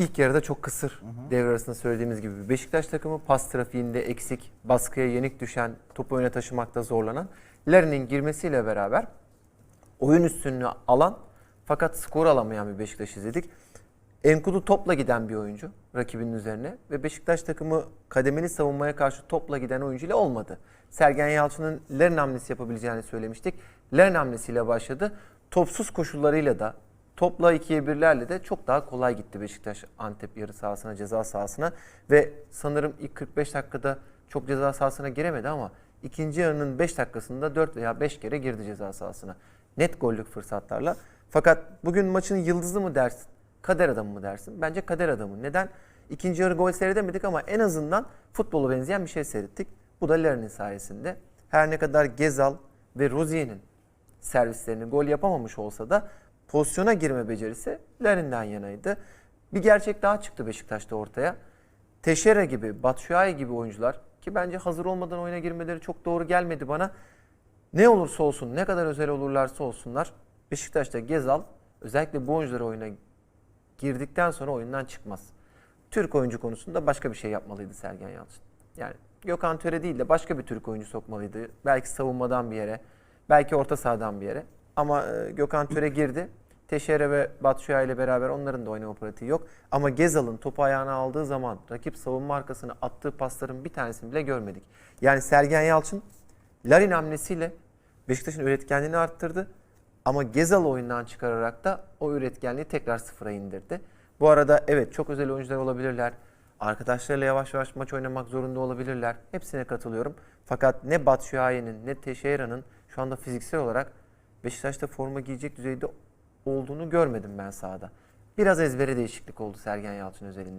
İlk yarıda çok kısır devre arasında söylediğimiz gibi. Beşiktaş takımı pas trafiğinde eksik, baskıya yenik düşen, topu öne taşımakta zorlanan. Larin'in girmesiyle beraber oyun üstünlüğü alan fakat skor alamayan bir Beşiktaş izledik. Enkudu topla giden bir oyuncu rakibinin üzerine ve Beşiktaş takımı kademeli savunmaya karşı topla giden oyuncuyla olmadı. Sergen Yalçın'ın Larin hamlesi yapabileceğini söylemiştik. Larin hamlesiyle başladı. Topsuz koşullarıyla da topla ikiye birlerle de çok daha kolay gitti Beşiktaş Antep yarı sahasına, ceza sahasına ve sanırım ilk 45 dakikada çok ceza sahasına giremedi ama ikinci yarının 5 dakikasında 4 veya 5 kere girdi ceza sahasına. Net gollük fırsatlarla. Fakat bugün maçın yıldızı mı dersin? Kader adamı mı dersin? Bence kader adamı. Neden? İkinci yarı gol seyredemedik ama en azından futbolu benzeyen bir şey seyrettik. Bu da Larin'in sayesinde. Her ne kadar Gezal ve Rozier'in servislerini gol yapamamış olsa da pozisyona girme becerisi Larin'den yanaydı. Bir gerçek daha çıktı Beşiktaş'ta ortaya. Teşere gibi, Batshuayi gibi oyuncular ki bence hazır olmadan oyuna girmeleri çok doğru gelmedi bana. Ne olursa olsun, ne kadar özel olurlarsa olsunlar Beşiktaş'ta Gezal özellikle bu oyuncular oyuna girdikten sonra oyundan çıkmaz. Türk oyuncu konusunda başka bir şey yapmalıydı Sergen Yalçın. Yani Gökhan Töre değil de başka bir Türk oyuncu sokmalıydı. Belki savunmadan bir yere, belki orta sahadan bir yere. Ama e, Gökhan Töre girdi. Teşere ve Batshuayi ile beraber onların da oynama pratiği yok. Ama Gezal'ın topu ayağına aldığı zaman rakip savunma arkasına attığı pasların bir tanesini bile görmedik. Yani Sergen Yalçın Larin hamlesiyle Beşiktaş'ın üretkenliğini arttırdı. Ama Gezal oyundan çıkararak da o üretkenliği tekrar sıfıra indirdi. Bu arada evet çok özel oyuncular olabilirler. Arkadaşlarıyla yavaş yavaş maç oynamak zorunda olabilirler. Hepsine katılıyorum. Fakat ne Batshuayi'nin ne Teixeira'nın şu anda fiziksel olarak Beşiktaş'ta forma giyecek düzeyde olduğunu görmedim ben sahada. Biraz ezbere değişiklik oldu Sergen Yalçın özelinde.